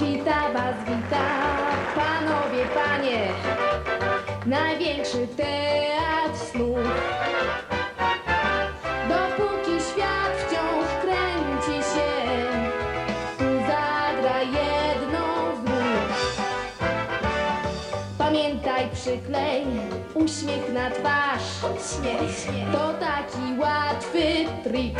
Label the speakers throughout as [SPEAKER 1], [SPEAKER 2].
[SPEAKER 1] was wita, panowie, panie, największy teatr snów. Dopóki świat wciąż kręci się, tu zagra jedno znów. Pamiętaj, przyklej uśmiech na twarz. Uśmiech, to taki łatwy trik.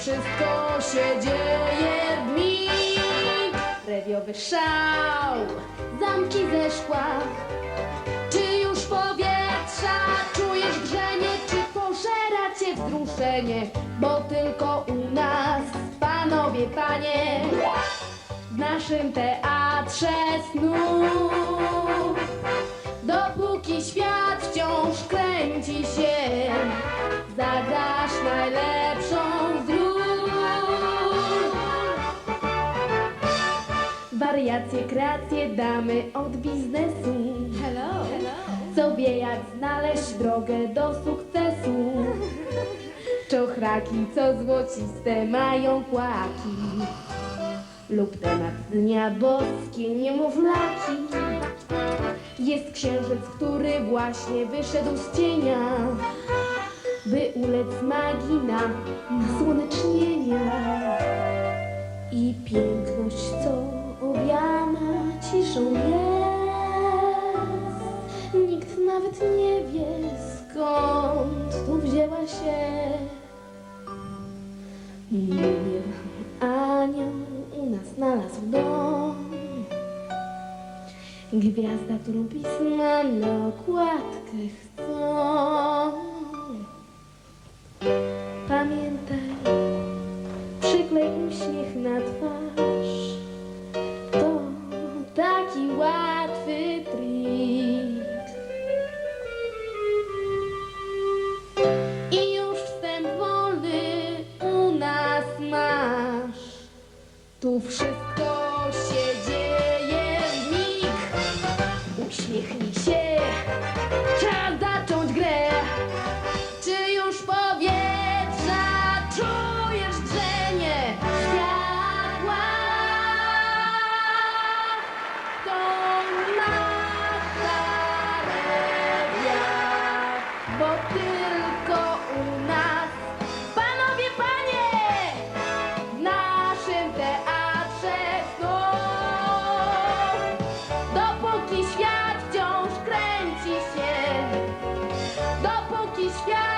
[SPEAKER 1] Wszystko się dzieje w mig. Rewiowy szał, zamki ze szkła. Czy już powietrza czujesz grzenie, czy pożera cię wzruszenie? Bo tylko u nas, panowie, panie, w naszym teatrze snów. Dopóki świat wciąż kręci Wariacje, kreacje damy od biznesu. Hello. Co wie jak znaleźć drogę do sukcesu. Czochraki, co złociste mają kłaki. Lub temat dnia boskie niemowlaki. Jest księżyc, który właśnie wyszedł z cienia, by ulec magii na nasłonecznienia. I piękność, co ciszą jest, nikt nawet nie wie, skąd tu wzięła się. Mówię wam, anioł u nas znalazł dom. Gwiazda, którą pisma na okładkę chcą. Pamiętaj, przyklej uśmiech na twarz. Tu wszystko Dopóki